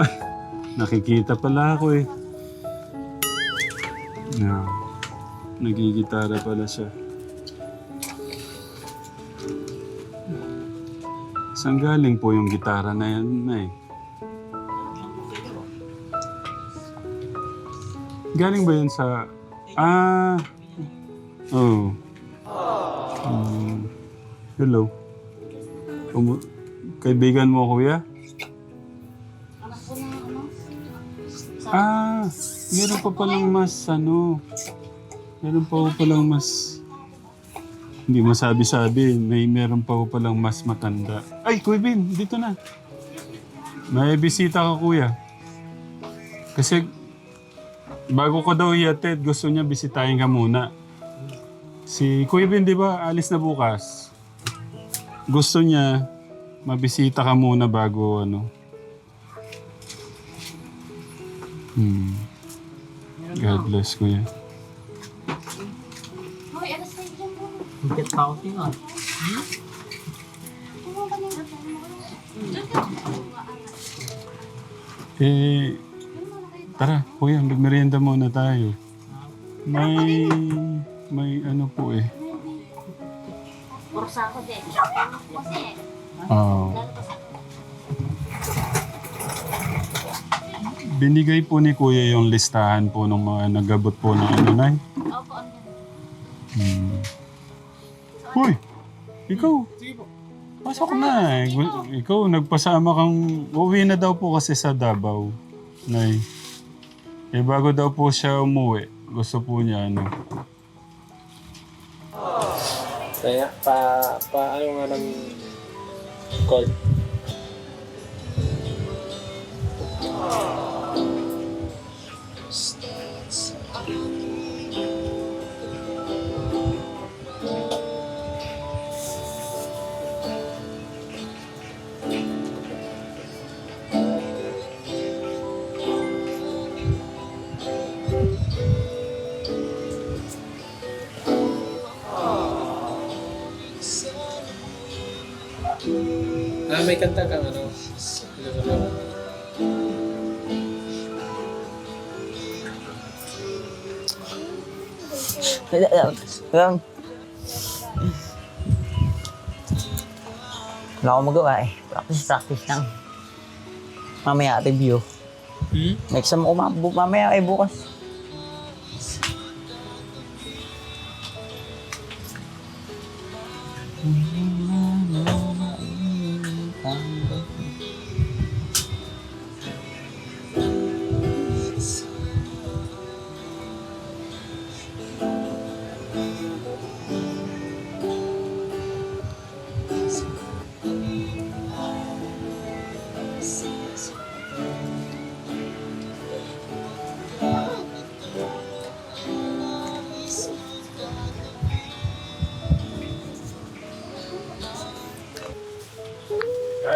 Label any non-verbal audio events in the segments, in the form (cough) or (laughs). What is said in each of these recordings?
Ay, nakikita pala ako eh. No. Nagigitara pala siya. Saan galing po yung gitara na yan, Nay? Galing ba yan sa... Ah! Oh. Mm. hello. Umu- Kaibigan mo, kuya? Ah! Meron pa palang mas, ano... Meron pa po palang mas... Hindi masabi-sabi. May meron pa po palang mas matanda. Ay, Kuya Bin, dito na. May bisita ka, kuya. Kasi bago ko daw iatid, gusto niya bisitahin ka muna. Si Kuya Bin, di ba, alis na bukas. Gusto niya mabisita ka muna bago ano. Hmm. God bless, Kuya. Hoy, alas na yun mo. Higit pa ako sa'yo. ah. Ano? Eh, tara, Kuya, magmerienda muna tayo. May, may ano po eh. Bursa ako din. Kasi, Ah. ako. binigay po ni Kuya yung listahan po ng mga nagabot po ng ano na. Opo, ano? Hmm. Uy! Ikaw! Pasok na eh. Gu- Ikaw, nagpasama kang... Uwi na daw po kasi sa Davao. Nay. Eh, bago daw po siya umuwi, gusto po niya ano. Kaya, pa, pa, ano nga ng call? Ah, may kanta kang ano? Vâng. Wala akong magawa eh. Practice, practice lang. Mamaya review. Hmm? May exam ko ma- bu- mamaya ay bukas.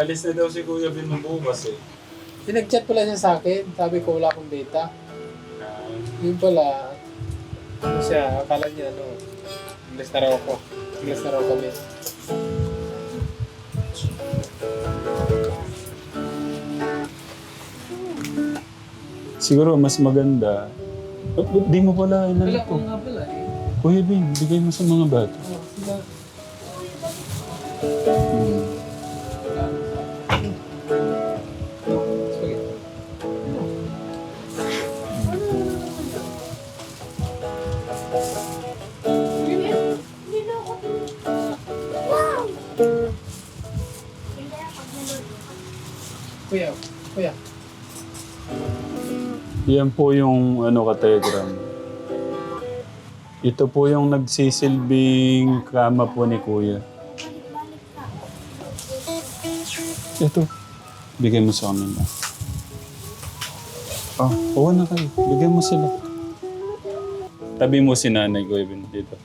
Alis na daw si Kuya Bin bukas eh. Pinag-chat pala siya sa akin. Sabi ko wala akong data. Yun pala, ano siya, akala niya ano, English na raw ako. English na raw kami. Siguro mas maganda. Oh, di mo pala Wala ko to. nga pala eh. Kuya Bin, bigay mo sa mga bata. Yan po yung ano ka-telegram. Ito po yung nagsisilbing kama po ni Kuya. Ito. Bigay mo sa amin. Ah, oo na kayo. Bigyan mo sila. Tabi mo si Nanay Goyben dito.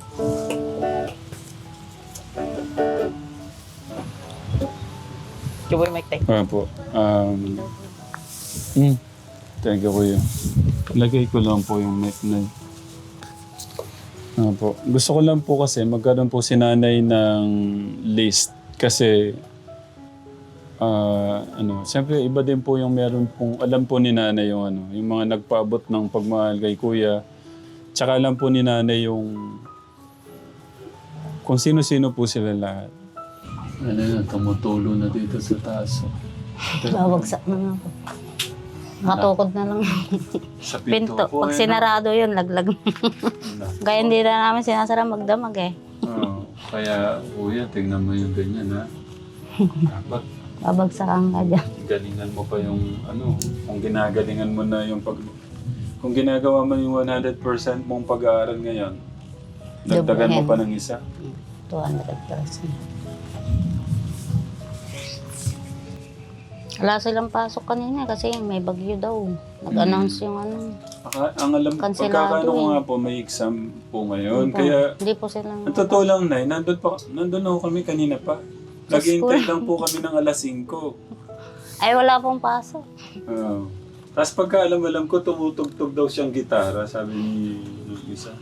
Chuboy mic tayo. Ah po. Um, mm, you, Kuya. Lagay ko lang po yung mic na Opo. Gusto ko lang po kasi magkaroon po si nanay ng list. Kasi, ah, ano, siyempre iba din po yung meron pong, alam po ni nanay yung ano, yung mga nagpaabot ng pagmahal kay kuya. Tsaka alam po ni nanay yung kung sino-sino po sila lahat. Ano yan, tumutulo na dito sa taas. Babagsak na nga po. Nakatukod na lang. Sa Pinto. po, Pag eh, sinarado yun, laglag. no? Kaya hindi na namin sinasara magdamag eh. Oo. kaya, kuya, tignan mo yung ganyan, ha? Dapat Babagsakan ka dyan. galingan mo pa yung ano, kung ginagalingan mo na yung pag kung ginagawa mo yung 100% mong pag-aaral ngayon, dagdagan mo pa ng isa. 200%. Wala silang pasok kanina kasi may bagyo daw. Nag-announce yung ano. Aka- ang alam, pagkakano ko eh. nga po, may exam po ngayon. Hindi po- Kaya, Hindi po silang... ang totoo lang, Nay, nandun, pa, nandun ako kami kanina pa. Naghihintay lang po kami ng alas 5. (laughs) Ay, wala pong pasok. Oo. Tapos pagka alam-alam ko, tumutugtog daw siyang gitara, sabi ni ng isa.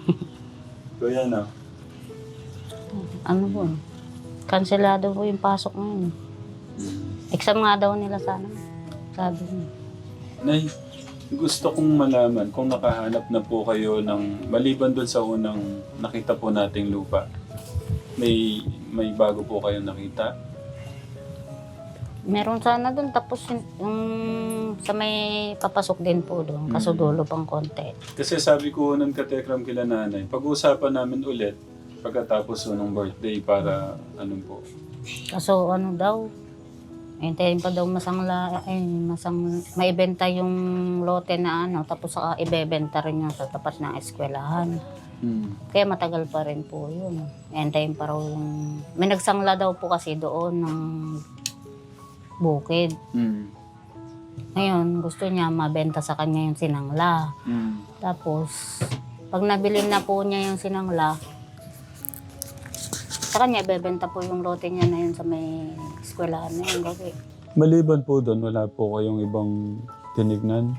Kaya na. Ano po? Kanselado po yung pasok ngayon. Exam nga daw nila sana. Sabi niya. Nay, gusto kong malaman kung nakahanap na po kayo ng, maliban doon sa unang nakita po nating lupa, may may bago po kayo nakita? Meron sana doon tapos yung, yung sa may papasok din po doon. Kaso dulo pang konti. Kasi sabi ko nun katekram kila nanay, pag-uusapan namin ulit pagkatapos po ng birthday para ano po. Kaso ano daw, hintayin pa daw masangla, eh, masang, maibenta yung lote na ano, tapos saka ibebenta rin yung sa tapat ng eskwelahan. Hmm. Kaya matagal pa rin po yun. Hintayin pa raw yung... May nagsangla daw po kasi doon ng bukid. Hmm. Ngayon, gusto niya mabenta sa kanya yung sinangla. Hmm. Tapos, pag nabili na po niya yung sinangla, sa kanya, ibebenta po yung lote niya na yun sa may eskwelahan na yun. Kasi, Maliban po doon, wala po kayong ibang tinignan?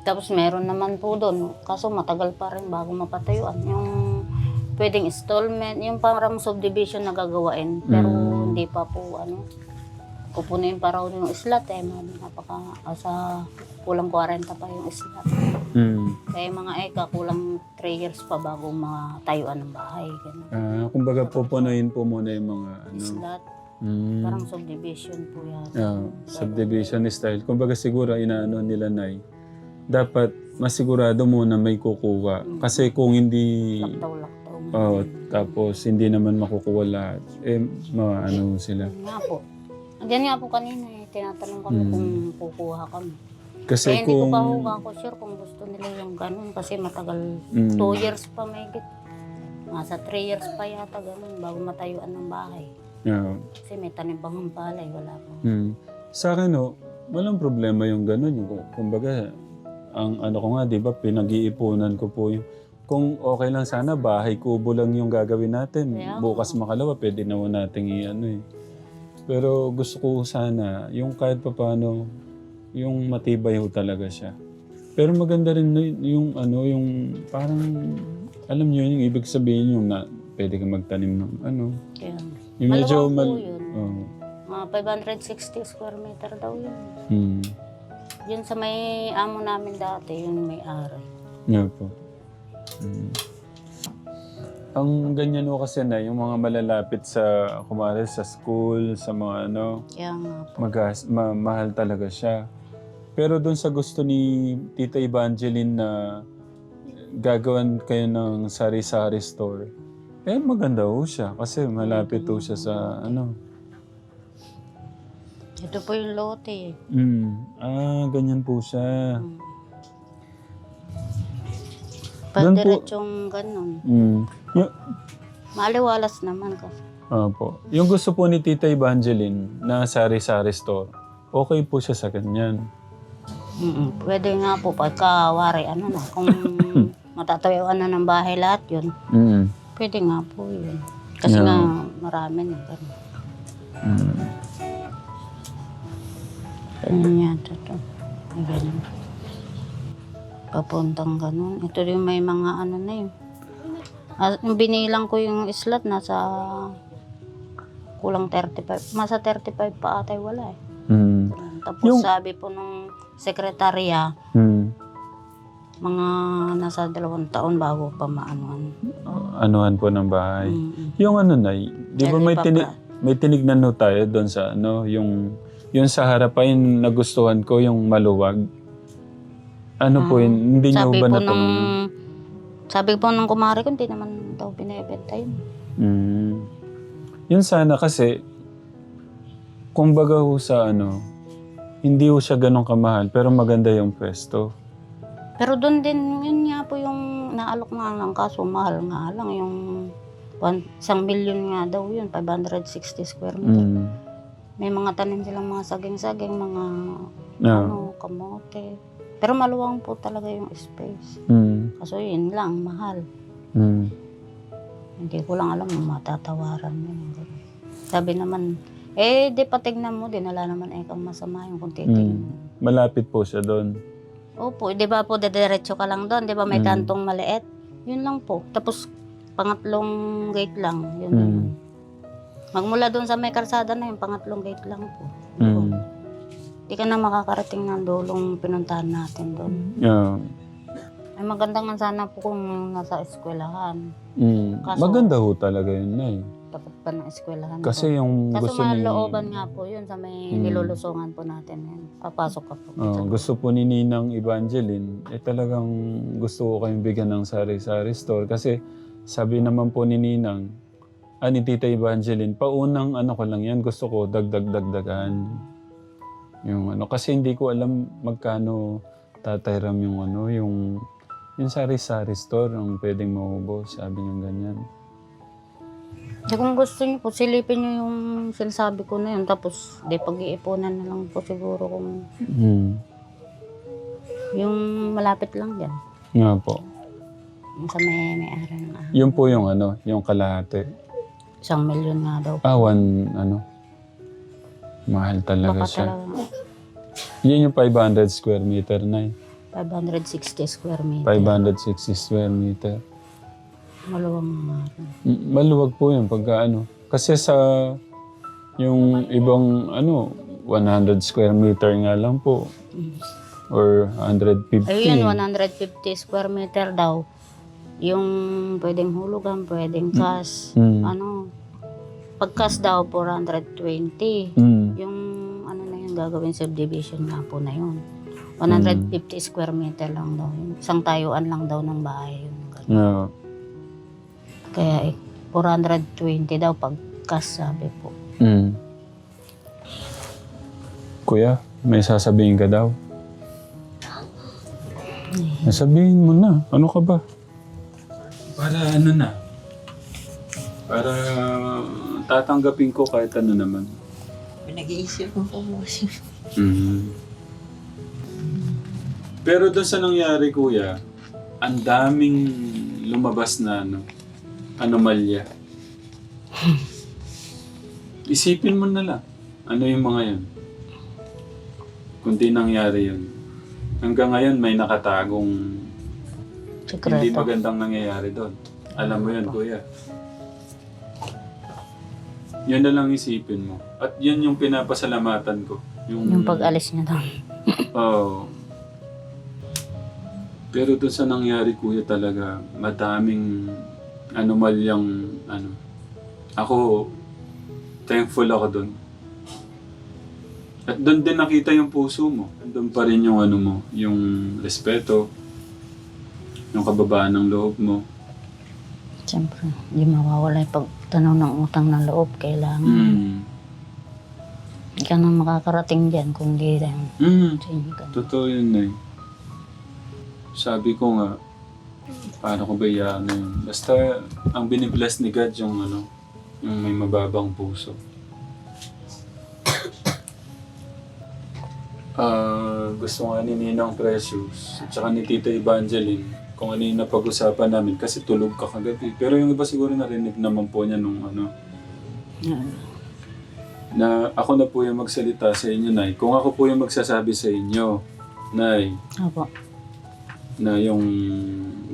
tapos meron naman po doon, kaso matagal pa rin bago mapatayuan. Yung pwedeng installment, yung parang subdivision na gagawain, pero Mm. hindi pa po ano, kupunin pa raw yung islat eh, napaka, sa kulang 40 pa yung islat. Hmm. Kaya mga eka, kulang 3 years pa bago matayuan ng bahay. Ganun. Ah, kumbaga pupunuin po muna yung mga ano. Islat, Hmm. parang subdivision po yan. Ah, subdivision style. Kumbaga siguro inaano nila nay. Dapat masigurado muna may kukuha. Kasi kung hindi Laktaw-laktaw. oh, tapos hindi naman makukuha lahat, eh maano sila. Yun nga po. Andiyan nga po kanina eh, tinatanong kami Mm. kung kukuha kami. Kasi Kaya hindi ko kung pa ako sure kung gusto nila yung ganun kasi matagal, Mm. 2 years pa may git. Nasa 3 years pa yata ganun bago matayuan ng bahay. Yeah. Kasi may tanim pang palay, wala pa. Mm. Sa akin, oh, walang problema yung gano'n. Yung, kumbaga, ang ano ko nga, di ba, pinag-iipunan ko po yung, kung okay lang sana, bahay kubo lang yung gagawin natin. Kaya nga. Bukas makalawa, pwede naman nating i-ano eh. Pero gusto ko sana, yung kahit pa paano, yung matibay ho talaga siya. Pero maganda rin yung ano, yung parang, alam niyo yung ibig sabihin yung na, pwede ka magtanim ng ano. Kaya, Yung medyo mal... yun. Oh. mga 560 square meter daw yun. Hmm. Yun sa may amo namin dati, yun may ari. Yeah po. Mm. Ang ganyan ho kasi na, yung mga malalapit sa, kumari sa school, sa mga ano, Kaya nga po. magas, ma- mahal talaga siya. Pero doon sa gusto ni Tita Evangeline na gagawan kayo ng sari-sari store, eh maganda ho siya kasi malapit ho siya sa ano. Ito po yung lote. eh. Mm. Ah, ganyan po siya. Doon Pandiretsong ganun. Mm. Yung, Maliwalas naman kasi. Opo. Yung gusto po ni Tita Evangeline na sari-sari store, okay po siya sa ganyan. Mm Pwede nga po pagkawari, ano na, kung (laughs) matatayuan na ng bahay lahat yun, Mm. pwede nga po yun. Kasi Yeah. nga marami na ganun. Mm. Ganyan yata to. Ay, ganun. Papuntang ganun. Ito yung may mga ano na yun. Ah, yung binilang ko yung slot, nasa kulang 35. Masa 35 pa atay wala eh. Mm. Tapos Yung- sabi po nung sekretarya, Mm. mga nasa dalawang taon bago pa maanuan. Anuhan po ng bahay. Mm-mm. Yung ano na, di ba may, tini- may tinignan ho tayo doon sa ano, yung, yung sa harapan nagustuhan ko, yung maluwag. Ano po Ah, yun? Hindi niyo Sabi ba po nung sabi po nung kumari ko, hindi naman daw binibenta yun. Mm. Yun sana kasi, kumbaga ho sa ano, hindi ho siya ganun kamahal, pero maganda yung pwesto. Pero doon din, yun nga po yung naalok nga lang, kaso mahal nga lang yung one, isang milyon nga daw yun, 560 square meter. Mm. May mga tanim silang mga saging-saging, mga Yeah. ano, kamote. Pero maluwang po talaga yung space. Mm. Kaso yun lang, mahal. Mm. Hindi ko lang alam kung matatawaran mo. Sabi naman, eh, di patignan mo din, wala naman eh kang masama yung kung titingnan. Malapit po siya doon. Opo, di ba po, dediretso ka lang doon, di ba may Mm. kantong maliit? Yun lang po. Tapos, pangatlong gate lang. Yun Mm. Magmula doon sa may karsada na yung pangatlong gate lang po. Mm. Di ka na makakarating ng dulong pinuntahan natin doon. Yeah. Ay maganda nga sana po kung nasa eskwelahan. Mm. Kaso- Maganda ho talaga yun na eh. Tapat pa ng eskwelahan. Kasi yung Kaso gusto ni... malooban nga po yun sa may Mm. nilulusungan po natin. Yan. Papasok ka po. Oh, gusto po ni Ninang Evangeline, eh talagang gusto ko kayong bigyan ng sari-sari store. Kasi sabi naman po ni Ninang, ah, ni Tita Evangeline, paunang ano ko lang yan, gusto ko dagdag-dagdagan. Yung ano, kasi hindi ko alam magkano tatayram yung ano, yung yung sari-sari store ang pwedeng maubos, sabi niya ganyan. Di kung gusto niyo po, silipin niyo yung sinasabi ko na yun. Tapos, di pag-iipunan na lang po siguro kung Hmm. yung malapit lang dyan. Nga po. Yung sa may may ara ng Yun po yung ano, yung kalahati. isang milyon nga daw. Ah, one, ano, mahal talaga Baka siya. talaga Yun yung 500 square meter na eh. 560 square meter. 560 square meter. Maluwang nga. Mm, Maluwag po yun pagka ano. Kasi sa yung ibang ano, 100 square meter nga lang po. Or 150. Ayun, 150 square meter daw. Yung pwedeng hulugan, pwedeng cash. Mm. Ano, pag-cash daw, 420. Mm. Yung ano na yun, gagawin subdivision nga po na yun. 150 square meter lang daw. Isang tayuan lang daw ng bahay. Yun. Ganun. Yeah. Kaya eh, 420 daw pag cash sabi po. Mm. Kuya, may sasabihin ka daw. Sabihin mo na. Ano ka ba? Para ano na? Para tatanggapin ko kahit ano naman. Pinag-iisip ko po kasi. Mhm. Pero doon sa nangyari, kuya, ang daming lumabas na ano, anomalya. Isipin mo na lang, ano yung mga yun? Kung di nangyari yun. Hanggang ngayon may nakatagong hindi Sekreto. magandang nangyayari doon. Alam mo yun, kuya. Yun na lang isipin mo. At yun yung pinapasalamatan ko. Yung pag-alis niya daw. (laughs) Oo. Pero doon sa nangyari kuya talaga, madaming anomalyang ano. Ako, thankful ako doon. At doon din nakita yung puso mo. Doon pa rin yung ano mo, yung respeto, yung kababaan ng loob mo. Siyempre, hindi mawawala yung pagtanaw ng utang ng loob. Kailangan. Mm. Hindi ka na makakarating dyan kung di dahil Mm. sa inyo ka. Totoo yun eh. Sabi ko nga, paano ko ba iyan yun? Basta ang binibless ni God yung ano, yung may mababang puso. (coughs) Ah, gusto nga ni Ninang Precious at saka ni Tita Evangeline kung ano yung napag-usapan namin kasi tulog ka kagabi. Pero yung iba siguro narinig naman po niya nung ano, na ako na po yung magsalita sa inyo, Nay. Kung ako po yung magsasabi sa inyo, Nay, Opo. na yung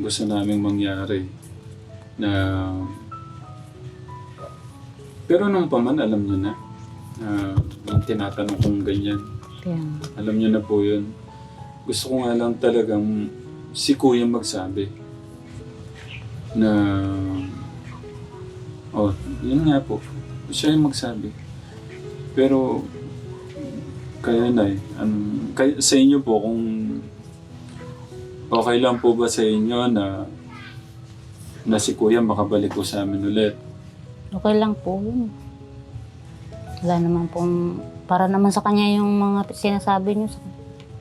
gusto naming mangyari. na pero nung pa man alam niyo na na yung tinatanong kong ganyan Kaya, alam niyo na po yun gusto ko nga lang talagang si kuya magsabi na oh yun nga po siya yung magsabi pero kaya na eh um, kay, sa inyo po kung okay lang po ba sa inyo na na si kuya makabalik po sa amin ulit okay lang po. Wala naman pong, para naman sa kanya yung mga sinasabi niyo.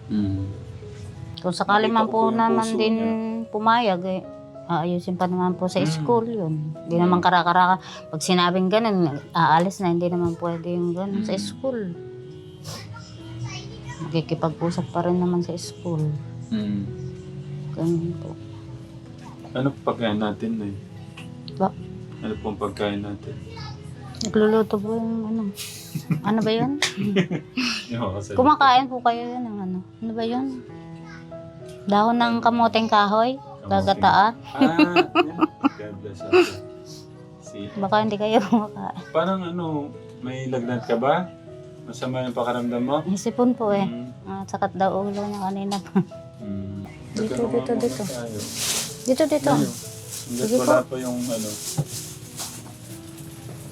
mm. Kung sakali man po naman din pumayag, eh, aayusin pa naman po sa Mm. school yun. Hindi naman karakaraka. Pag sinabing ganun, aalis na, hindi naman pwede yung ganun sa Mm. school. Nakikipag-usap pa rin naman sa school. Mm. Ganun po. ano pagkain natin na eh? Ba? ano pong pagkain natin Nagluluto po yung ano. Ano ba yun? (laughs) Kasi- Kumakain po kayo yun ng ano. Ano ba yun? Dahon ng kamoteng kahoy? Gagataan? Ah. God bless us. Si, Baka hindi kayo kumakain. parang ano, may lagnat ka ba? Masama yung pakaramdam mo? Isipon po eh. Mm. Ah, sakat daw ulo niya kanina. Mm. Dito, Teka, dito, dito. tayo. dito, dito. Ngayon, Hanggat Sige wala pa yung ano.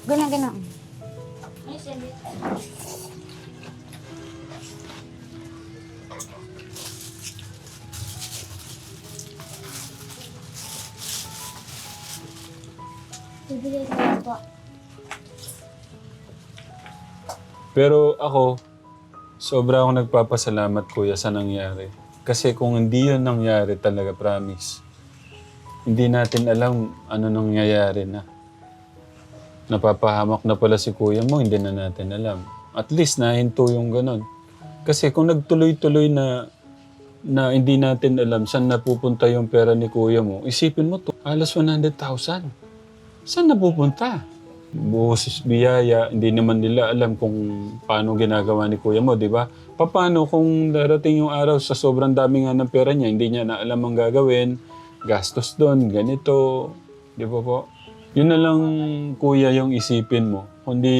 Ganyan, ganyan. Ay, sabi. Bibigay ko po. Pero ako, sobra akong nagpapasalamat kuya sa nangyari. Kasi kung hindi yun nangyari talaga, promise, hindi natin alam ano nangyayari na. Napapahamak na pala si kuya mo, hindi na natin alam. At least nahinto yung ganon. Kasi kung nagtuloy-tuloy na na hindi natin alam saan napupunta yung pera ni kuya mo, isipin mo to, halos 100,000. Saan napupunta? Buhos biyaya, hindi naman nila alam kung paano ginagawa ni kuya mo, di ba? Paano kung darating yung araw sa sobrang dami nga ng pera niya, hindi niya na alam ang gagawin, gastos doon, ganito, di ba po? Yun na lang, kuya, yung isipin mo. Kundi,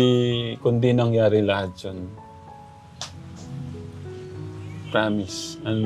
kundi nangyari lahat yun. Promise. Ang